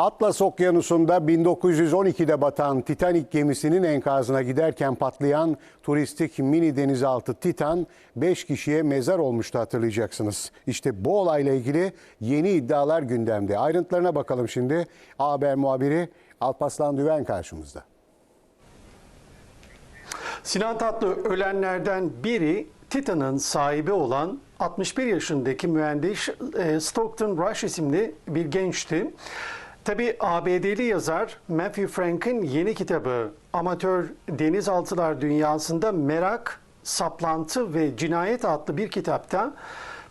Atlas Okyanusu'nda 1912'de batan Titanic gemisinin enkazına giderken patlayan turistik mini denizaltı Titan 5 kişiye mezar olmuştu hatırlayacaksınız. İşte bu olayla ilgili yeni iddialar gündemde. Ayrıntılarına bakalım şimdi. Haber muhabiri Alpaslan Düven karşımızda. Sinan Tatlı ölenlerden biri Titan'ın sahibi olan 61 yaşındaki mühendis e, Stockton Rush isimli bir gençti. Tabi ABD'li yazar Matthew Frank'in yeni kitabı Amatör Denizaltılar Dünyasında Merak, Saplantı ve Cinayet adlı bir kitapta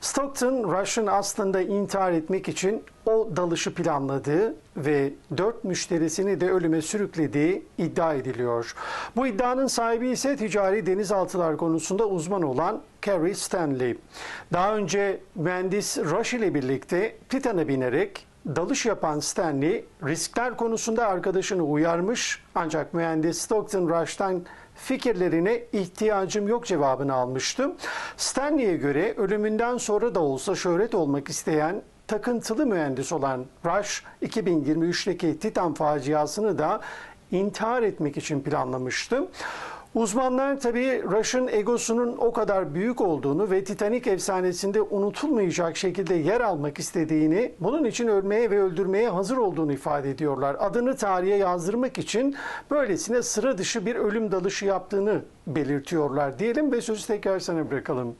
Stockton Rush'ın aslında intihar etmek için o dalışı planladığı ve dört müşterisini de ölüme sürüklediği iddia ediliyor. Bu iddianın sahibi ise ticari denizaltılar konusunda uzman olan Carrie Stanley. Daha önce mühendis Rush ile birlikte Titan'a binerek dalış yapan Stanley riskler konusunda arkadaşını uyarmış ancak mühendis Stockton Rush'tan fikirlerine ihtiyacım yok cevabını almıştı. Stanley'e göre ölümünden sonra da olsa şöhret olmak isteyen takıntılı mühendis olan Rush 2023'teki Titan faciasını da intihar etmek için planlamıştı. Uzmanlar tabii Rush'ın egosunun o kadar büyük olduğunu ve Titanic efsanesinde unutulmayacak şekilde yer almak istediğini, bunun için ölmeye ve öldürmeye hazır olduğunu ifade ediyorlar. Adını tarihe yazdırmak için böylesine sıra dışı bir ölüm dalışı yaptığını belirtiyorlar diyelim ve sözü tekrar sana bırakalım.